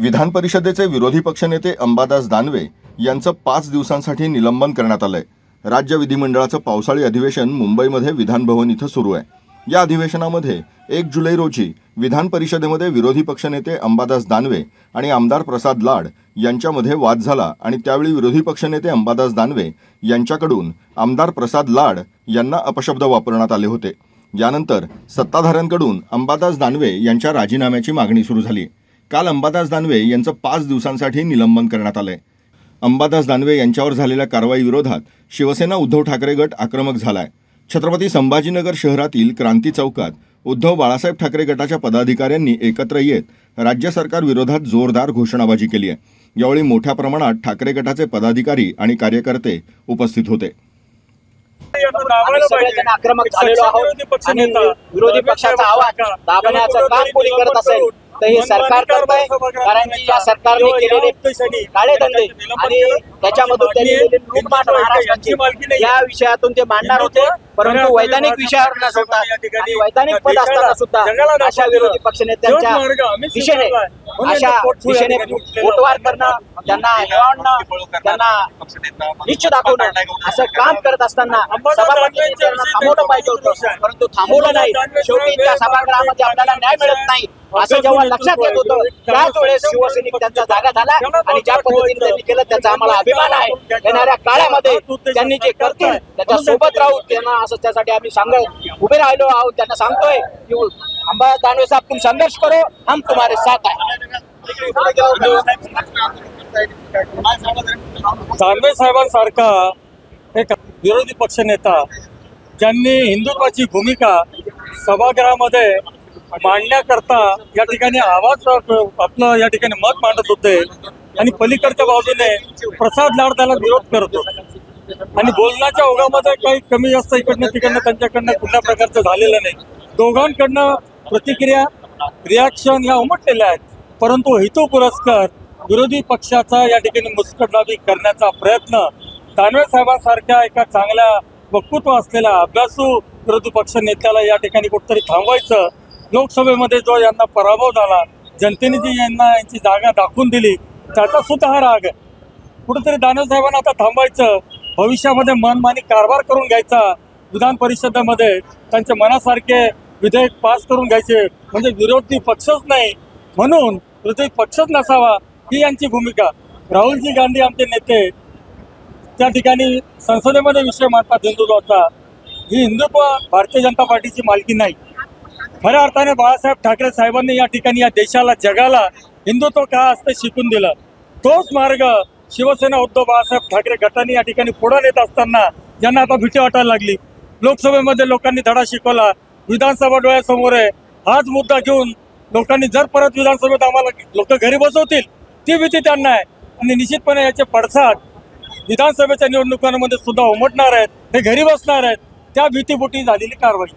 विधान परिषदेचे विरोधी पक्षनेते अंबादास दानवे यांचं पाच दिवसांसाठी निलंबन करण्यात आलंय. राज्य विधिमंडळाचं पावसाळी अधिवेशन मुंबईमध्ये विधानभवन इथं सुरू आहे. या अधिवेशनामध्ये एक जुलै रोजी विधान परिषदेमध्ये विरोधी पक्षनेते अंबादास दानवे आणि आमदार प्रसाद लाड यांच्यामध्ये वाद झाला आणि त्यावेळी विरोधी पक्षनेते अंबादास दानवे यांच्याकडून आमदार प्रसाद लाड यांना अपशब्द वापरण्यात आले होते. यानंतर सत्ताधाऱ्यांकडून अंबादास दानवे यांच्या राजीनाम्याची मागणी सुरू झाली. काल अंबादास दानवे यांचं पाच दिवसांसाठी निलंबन करण्यात आलंय. अंबादास दानवे यांच्यावर झालेल्या कारवाईविरोधात शिवसेना उद्धव ठाकरे गट आक्रमक झालाय. छत्रपती संभाजीनगर शहरातील क्रांती चौकात उद्धव बाळासाहेब ठाकरे गटाच्या पदाधिकाऱ्यांनी एकत्र येत राज्य सरकार विरोधात जोरदार घोषणाबाजी केली आहे. यावेळी मोठ्या प्रमाणात ठाकरे गटाचे पदाधिकारी आणि कार्यकर्ते उपस्थित होते. आक्रमक झालेलो आहोत. आणि विरोधी पक्षाचा आवाज दाबण्याचं काम कोणी करत असेल? तर हे सरकार करत आहे कारण की या सरकारने केलेले काळे धंदे आणि त्याच्यामधून त्यांनी महाराष्ट्राची या विषयातून ते मांडणार होते परंतु वैधानिक विषयावर न सोडता वैधानिक पद असताना सुद्धा अशा विरोधी पक्षनेत्यांच्या दिशेने अशा दिशेने पोटवार करणं त्यांना हेवाळणं त्यांना निश्च दाखवणं असं काम करत असताना सभापतींनी त्यांना थांबवलं पाहिजे होतं. परंतु थांबवलं नाही. शेवटी त्या सभागृहामध्ये आपल्याला न्याय मिळत नाही. असं जेव्हा लक्षात येत होतं त्याच वेळेस शिवसैनिक त्यांचा जागा झाला आणि ज्या पद्धतीने त्यांनी केलं त्याचा आम्हाला अभिमान आहे. येणाऱ्या काळामध्ये त्यांनी जे करतील त्याच्या सोबत राहू त्यांना असं त्यासाठी आम्ही सांगत उभे राहिलो आहोत त्यांना सांगतोय. की अंबादास दानवे साहेब तुम संघर्ष करो हम तुम्हारे साथ आहे. दानवे साहेबांसारखा एक विरोधी पक्षनेता ज्यांनी हिंदुत्वाची भूमिका सभागृहामध्ये मांडण्याकरता या ठिकाणी आवाज आपलं या ठिकाणी मत मांडत होते. आणि पलीकडच्या बाजूने प्रसाद लाड त्याला विरोध करत होते. आणि बोलण्याच्या ओघामध्ये काही कमी जास्त इकडनं तिकडनं त्यांच्याकडनं कुठल्या प्रकारचं झालेलं नाही. दोघांकडनं प्रतिक्रिया रिॲक्शन या उमटलेल्या आहेत. परंतु हेतू पुरस्कार विरोधी पक्षाचा या ठिकाणी मुस्कटदाबी करण्याचा प्रयत्न दानवे साहेबांसारख्या एका चांगल्या वक्तृत्व असलेल्या अभ्यासू विरोधी पक्ष नेत्याला या ठिकाणी कुठंतरी थांबवायचं लोकसभेमध्ये जो यांना पराभव झाला जनतेने जी यांना यांची जागा दाखवून दिली त्याचा सुद्धा हा राग आहे. कुठेतरी दानवसाहेबांना आता थांबायचं भविष्यामध्ये मनमानी कारभार करून घ्यायचा विधान परिषदेमध्ये त्यांच्या मनासारखे विधेयक पास करून घ्यायचे म्हणजे विरोधी पक्षच नाही म्हणून विरोधी पक्षच नसावा ही यांची भूमिका. राहुलजी गांधी आमचे नेते त्या ठिकाणी संसदेमध्ये विषय मांडतात हिंदुत्वाचा ही हिंदुत्व भारतीय जनता पार्टीची मालकी नाही. खऱ्या अर्थाने बाळासाहेब ठाकरे साहेबांनी या ठिकाणी या देशाला जगाला हिंदुत्व काय असते शिकून दिलं? तोच मार्ग शिवसेना उद्धव बाळासाहेब ठाकरे गटाने या ठिकाणी पुढे नेत असताना ज्यांना आता भीती वाटायला लागली. लोकसभेमध्ये लोकांनी धडा शिकवला. विधानसभा डोळ्यासमोर आहे. हाच मुद्दा घेऊन लोकांनी जर परत विधानसभेत आम्हाला लोक घरी बसवतील ती भीती त्यांना आहे. आणि निश्चितपणे याचे पडसाद विधानसभेच्या निवडणुकांमध्ये सुद्धा उमटणार आहेत. हे घरी बसणार आहेत. त्या भीतीपोटी झालेली कारवाई.